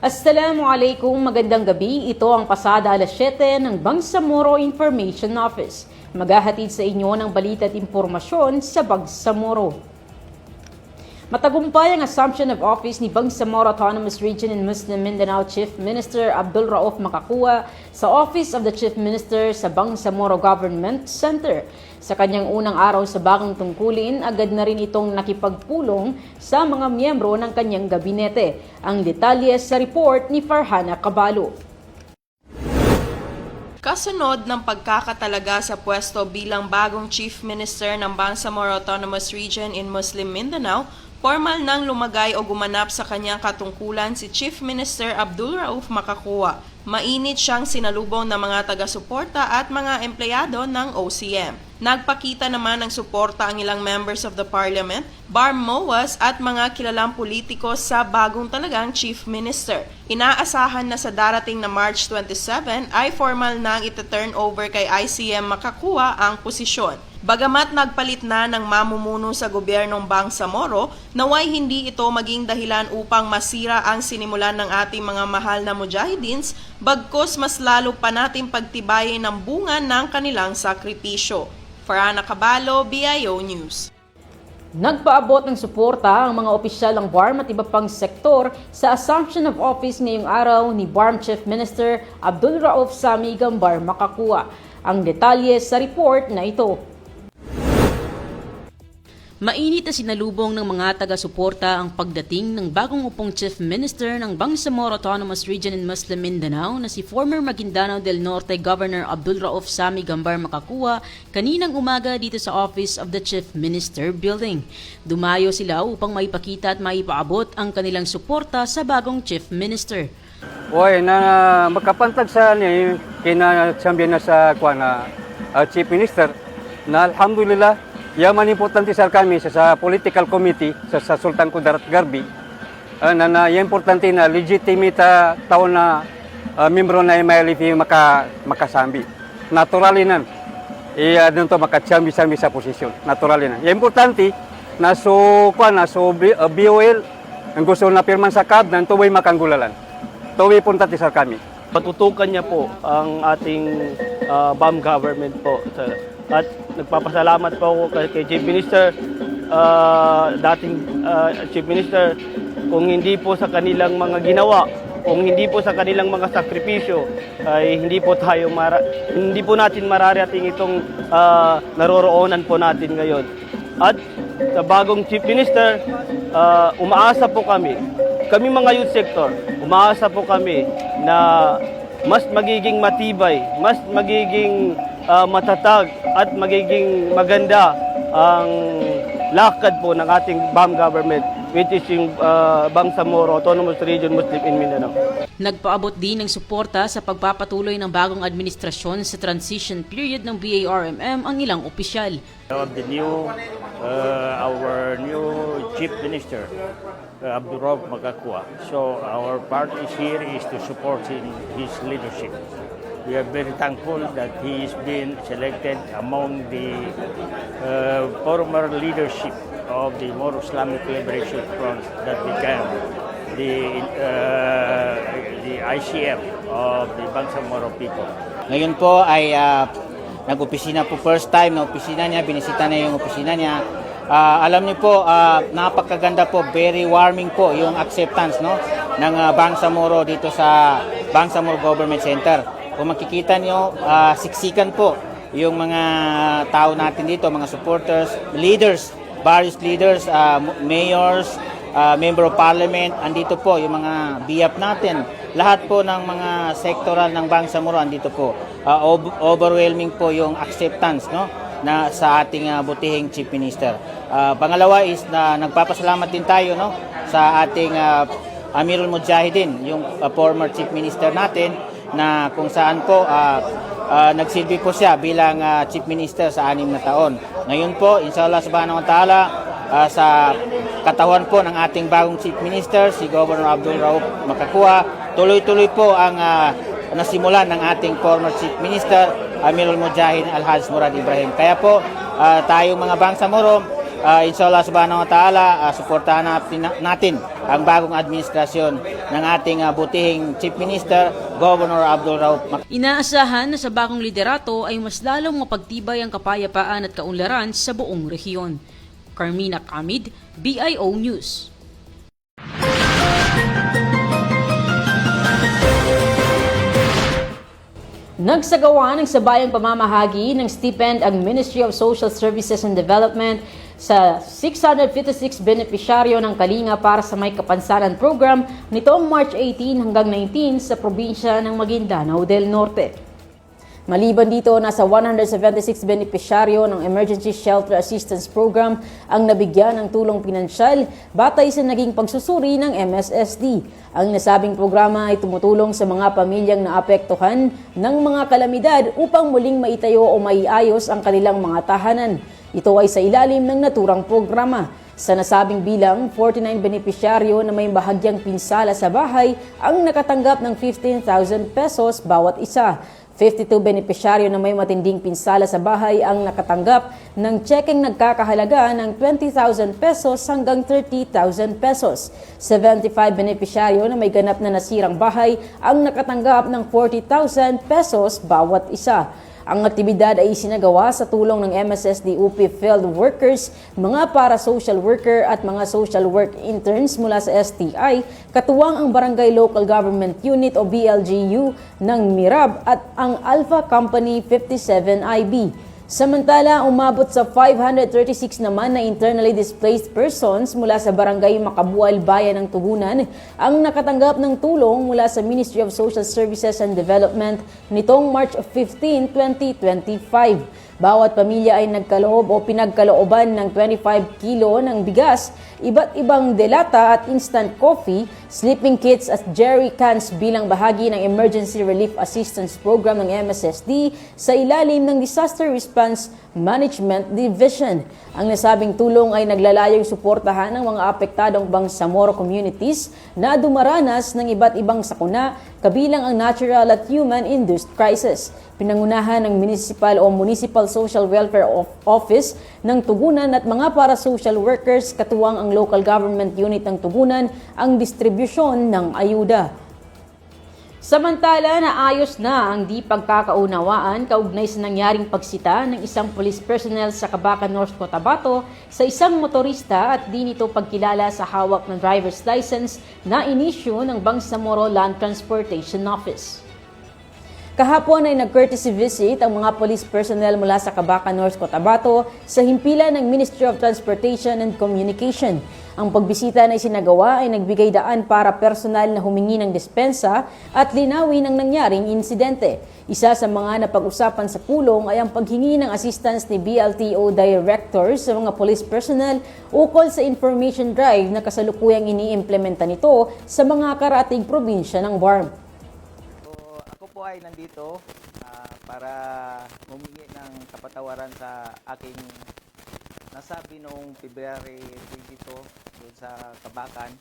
Assalamualaikum, magandang gabi. Ito ang pasada alas 7 ng Bangsamoro Information Office. Maghahatid sa inyo ng balita at impormasyon sa Bangsamoro. Matagumpay ang assumption of office ni Bangsamoro Autonomous Region in Muslim Mindanao Chief Minister Abdul Rauf Makakua sa Office of the Chief Minister sa Bangsamoro Government Center. Sa kanyang unang araw sa bagong tungkulin, agad na rin itong nakipagpulong sa mga miyembro ng kanyang gabinete. Ang detalye sa report ni Farhana Cabalo. Kasunod ng pagkakatalaga sa pwesto bilang bagong Chief Minister ng Bangsamoro Autonomous Region in Muslim Mindanao, formal nang lumagay o gumanap sa kanyang katungkulan si Chief Minister Abdul Rauf Makakua. Mainit siyang sinalubong ng mga taga-suporta at mga empleyado ng OCM. Nagpakita naman ng suporta ang ilang members of the parliament, bar MOAS at mga kilalang politiko sa bagong talagang chief minister. Inaasahan na sa darating na March 27 ay formal nang ita-turn over kay ICM makakuha ang posisyon. Bagamat nagpalit na ng mamumuno sa gobyernong Bangsamoro, naway hindi ito maging dahilan upang masira ang sinimulan ng ating mga mahal na mujahidins, bagkos mas lalo pa natin pagtibayin ng bunga ng kanilang sakripisyo. Farana Cabalo, BIO News. Nagpaabot ng suporta ang mga opisyal ng BARM at iba pang sektor sa assumption of office ngayong araw ni BARM Chief Minister Abdul Rauf Sami Gambar Makakua. Ang detalye sa report na ito. Mainit na sinalubong ng mga taga-suporta ang pagdating ng bagong upong Chief Minister ng Bangsamoro Autonomous Region in Muslim Mindanao na si former Maguindanao del Norte Governor Abdul Rauf Sami Gambar Makakua kaninang umaga dito sa Office of the Chief Minister Building. Dumayo sila upang maipakita at maipaabot ang kanilang suporta sa bagong Chief Minister. Oy, na makapantag sa ni kina na sa kwa na uh, Chief Minister na alhamdulillah yaman importante sa kami sa, sa political committee sa, sa Sultan Kudarat Garbi uh, na, na yung importante na legitimate uh, tao na uh, membro na MLF maka makasambi. Naturally nan. I uh, dun to makachambi-sambi sa posisyon. Naturally nan. Yung importante na so kwa na so uh, BOL ang gusto na pirman sa CAB nan tuway makanggulalan. Tuwi punta ti sa kami. patutukan niya po ang ating uh, BAM government po. Sa- At nagpapasalamat po ako kay, kay Chief Minister, uh, dating uh, Chief Minister, kung hindi po sa kanilang mga ginawa, kung hindi po sa kanilang mga sakripisyo, ay hindi po tayo mara, hindi po natin mararating itong uh, naroroonan po natin ngayon. At sa bagong Chief Minister, uh, umaasa po kami, kami mga youth sector, umaasa po kami na mas magiging matibay, mas magiging ah, matatag at magiging maganda ang lakad po ng ating BAM government which is yung uh, Bangsamoro Autonomous Region Muslim in Mindanao. Nagpaabot din ng suporta sa pagpapatuloy ng bagong administrasyon sa transition period ng BARMM ang ilang opisyal. of the new uh, our new chief minister uh, Abdurrahman Magakwa. So our part is here is to support in his leadership. We are very thankful that he has been selected among the uh, former leadership of the more Islamic Liberation Front that became the uh, the ICM of the Bangsamoro people. Ngayon po ay ah, nag-opisina po first time na opisina niya, binisita niya yung opisina niya. Ah, alam niyo po, ah, napakaganda po, very warming po yung acceptance no ng uh, Bangsamoro dito sa Bangsamoro Government Center. Kung makikita niyo, ah, siksikan po yung mga tao natin dito, mga supporters, leaders, various leaders, ah, mayors, uh, member of parliament, andito po yung mga biyap natin. Lahat po ng mga sektoral ng Bangsamoro andito po. Uh, overwhelming po yung acceptance no na sa ating uh, butihing chief minister. Uh, pangalawa is na nagpapasalamat din tayo no sa ating uh, Amirul Mujahidin, yung uh, former chief minister natin na kung saan po uh, uh, nagsilbi po siya bilang uh, chief minister sa anim na taon. Ngayon po, inshallah subhanahu wa ta'ala, uh, sa katawan po ng ating bagong Chief Minister, si Governor Abdul Rauf Makakua. Tuloy-tuloy po ang uh, nasimulan ng ating former Chief Minister, Amirul Mujahid Al-Haj Murad Ibrahim. Kaya po, uh, tayong mga Bangsamoro, uh, inshallah subhanahu wa ta'ala, uh, suportahan natin, natin ang bagong administrasyon ng ating uh, butihing Chief Minister, Governor Abdul Rauf Inaasahan na sa bagong liderato ay mas lalong mapagtibay ang kapayapaan at kaunlaran sa buong rehiyon. Carmina Kamid, BIO News. Nagsagawa ng sabayang pamamahagi ng stipend ang Ministry of Social Services and Development sa 656 benepisyaryo ng Kalinga para sa May Kapansanan Program nitong March 18 hanggang 19 sa probinsya ng Maguindanao del Norte. Maliban dito, nasa 176 benepisyaryo ng Emergency Shelter Assistance Program ang nabigyan ng tulong pinansyal batay sa naging pagsusuri ng MSSD. Ang nasabing programa ay tumutulong sa mga pamilyang naapektuhan ng mga kalamidad upang muling maitayo o maiayos ang kanilang mga tahanan. Ito ay sa ilalim ng naturang programa. Sa nasabing bilang, 49 benepisyaryo na may bahagyang pinsala sa bahay ang nakatanggap ng 15,000 pesos bawat isa. 52 benepisyaryo na may matinding pinsala sa bahay ang nakatanggap ng tsekeng nagkakahalaga ng 20,000 pesos hanggang 30,000 pesos. 75 benepisyaryo na may ganap na nasirang bahay ang nakatanggap ng 40,000 pesos bawat isa. Ang aktibidad ay isinagawa sa tulong ng MSSD UP field workers, mga para-social worker at mga social work interns mula sa STI, katuwang ang Barangay Local Government Unit o BLGU ng Mirab at ang Alpha Company 57IB. Samantala, umabot sa 536 naman na internally displaced persons mula sa Barangay Makabual, Bayan ng Tugunan ang nakatanggap ng tulong mula sa Ministry of Social Services and Development nitong March 15, 2025. Bawat pamilya ay nagkaloob o pinagkalooban ng 25 kilo ng bigas, iba't ibang delata at instant coffee, sleeping kits at jerry cans bilang bahagi ng Emergency Relief Assistance Program ng MSSD sa ilalim ng Disaster Response Management Division. Ang nasabing tulong ay naglalayong suportahan ng mga apektadong Bangsamoro communities na dumaranas ng iba't ibang sakuna kabilang ang natural at human-induced crisis. Pinangunahan ng Municipal o Municipal Social Welfare of- Office ng Tugunan at mga para-social workers katuwang ang local government unit ng Tugunan ang distribusyon ng ayuda. Samantala, naayos na ang di pagkakaunawaan kaugnay sa nangyaring pagsita ng isang police personnel sa Cabacan North Cotabato sa isang motorista at di nito pagkilala sa hawak ng driver's license na inisyu ng Bangsamoro Land Transportation Office. Kahapon ay nag-courtesy visit ang mga police personnel mula sa Cabacan North Cotabato sa himpilan ng Ministry of Transportation and Communication. Ang pagbisita na isinagawa ay nagbigay daan para personal na humingi ng dispensa at linawin ang nangyaring insidente. Isa sa mga napag-usapan sa pulong ay ang paghingi ng assistance ni BLTO Director sa mga police personnel ukol sa information drive na kasalukuyang iniimplementa nito sa mga karating probinsya ng BARM. So, ako po ay nandito ah, para humingi ng kapatawaran sa aking nasabi noong February 22 doon sa Kabakan.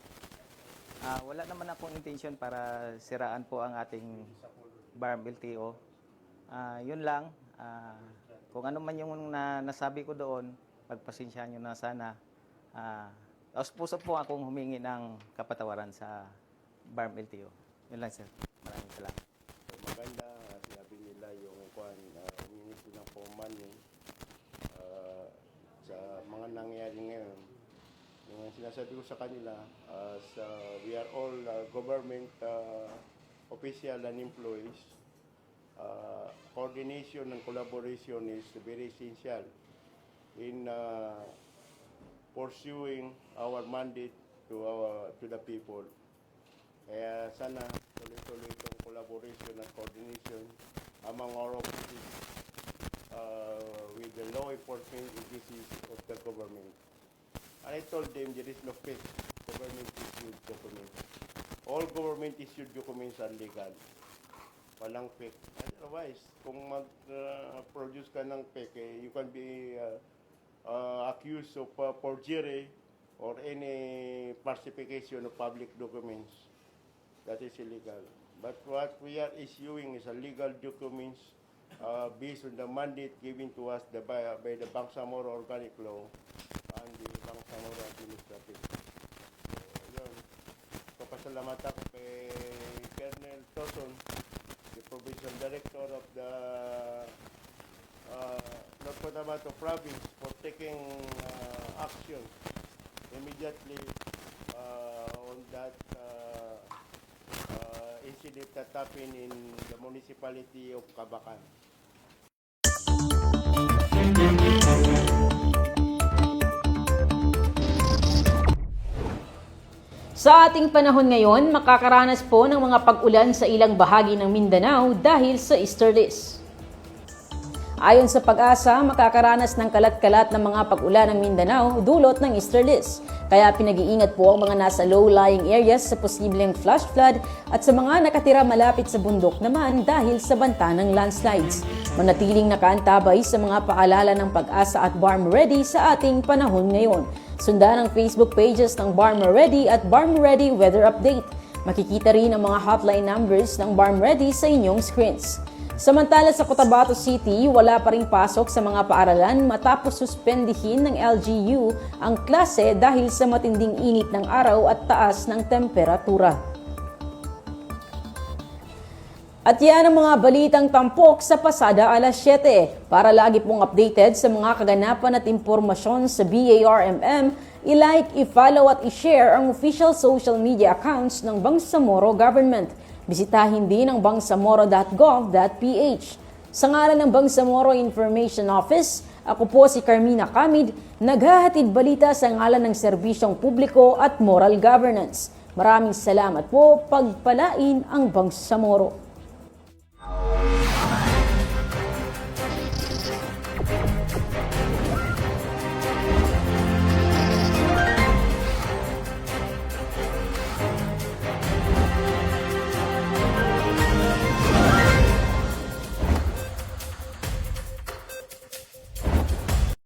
Ah, wala naman akong intention para siraan po ang ating BARM LTO. Ah, yun lang. Ah, kung ano man yung na, nasabi ko doon, pagpasensyahan nyo na sana. Ah, taos puso po akong humingi ng kapatawaran sa BARM LTO. Yun lang sir. Maraming salamat. So, maganda, uh, sinabi nila yung kwan, uh, humingi silang for money uh, sa mga nangyayari ngayon. Yung sinasabi ko sa kanila, as uh, we are all uh, government uh, official and employees, uh, coordination and collaboration is very essential in uh, pursuing our mandate to our to the people. Kaya sana tuloy-tuloy itong collaboration at coordination among our offices uh, with the law enforcement agencies of the government. And I told them there is no fake government issued documents. All government issued documents are legal. Walang fake. Otherwise, kung mag-produce ka ng fake, eh, you can be uh, uh, accused of uh, forgery or any falsification of public documents. That is illegal. But what we are issuing is a legal documents uh, based on the mandate given to us the, by, by the Bangsamoro Organic Law ang di Bangsamoro Administrative. So, yun. Papasalamat ako kay Colonel Toson, the Provincial Director of the uh, North Cotabato Province for taking uh, action immediately uh, on that uh, incident that happened in the municipality of Kabakan. Sa ating panahon ngayon, makakaranas po ng mga pag-ulan sa ilang bahagi ng Mindanao dahil sa easterlies. Ayon sa pag-asa, makakaranas ng kalat-kalat ng mga pag-ulan ng Mindanao dulot ng easterlies. Kaya pinag-iingat po ang mga nasa low-lying areas sa posibleng flash flood at sa mga nakatira malapit sa bundok naman dahil sa banta ng landslides. Manatiling nakaantabay sa mga paalala ng pag-asa at Barm Ready sa ating panahon ngayon. Sundan ang Facebook pages ng Barm Ready at Barm Ready Weather Update. Makikita rin ang mga hotline numbers ng Barm Ready sa inyong screens. Samantala sa Cotabato City, wala pa ring pasok sa mga paaralan matapos suspendihin ng LGU ang klase dahil sa matinding init ng araw at taas ng temperatura. At yan ang mga balitang tampok sa pasada alas 7. Para lagi pong updated sa mga kaganapan at impormasyon sa BARMM, i-like, i-follow at i-share ang official social media accounts ng Bangsamoro Government. Bisitahin din ang bangsamoro.gov.ph. Sa ngalan ng Bangsamoro Information Office, ako po si Carmina Kamid, naghahatid balita sa ngalan ng serbisyong publiko at moral governance. Maraming salamat po, pagpalain ang Bangsamoro.